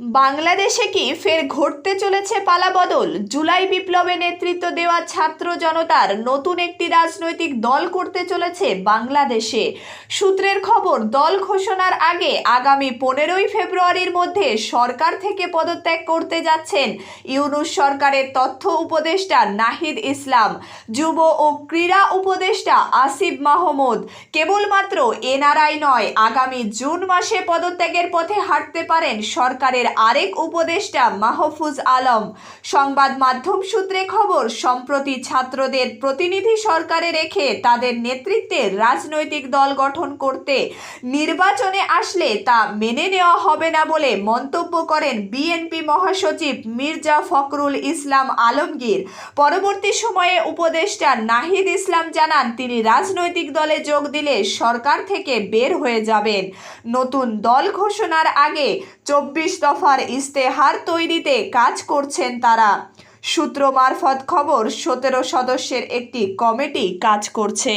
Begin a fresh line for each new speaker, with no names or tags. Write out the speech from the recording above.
বাংলাদেশে কি ফের ঘটতে চলেছে পালাবদল জুলাই বিপ্লবে নেতৃত্ব দেওয়া ছাত্র জনতার নতুন একটি রাজনৈতিক দল করতে চলেছে বাংলাদেশে। সূত্রের খবর, দল ঘোষণার আগে আগামী পনেরোই ফেব্রুয়ারির মধ্যে সরকার থেকে পদত্যাগ করতে যাচ্ছেন ইউনুস সরকারের তথ্য উপদেষ্টা নাহিদ ইসলাম। যুব ও ক্রীড়া উপদেষ্টা আসিফ মাহমুদ। কেবলমাত্র এনআরআই নয়, আগামী জুন মাসে পদত্যাগের পথে হাঁটতে পারেন সরকারের আরেক উপদেষ্টা মাহফুজ আলম। সংবাদ মাধ্যম সূত্রে খবর, সম্প্রতি ছাত্রদের প্রতিনিধি সরকারে রেখে তাদের নেতৃত্বে রাজনৈতিক দল গঠন করতে নির্বাচনে আসলে তা মেনে নেওয়া হবে না বলে মন্তব্য করেন বিএনপি মহাসচিব মির্জা ফখরুল ইসলাম আলমগীর। পরবর্তী সময়ে উপদেষ্টা নাহিদ ইসলাম জানান, তিনি রাজনৈতিক দলে যোগ দিলে সরকার থেকে বের হয়ে যাবেন। নতুন দল ঘোষণার আগে চব্বিশ দফার ইস্তেহার তৈরিতে কাজ করছেন তারা। সূত্র মারফত খবর, সতেরো সদস্যের একটি কমিটি কাজ করছে।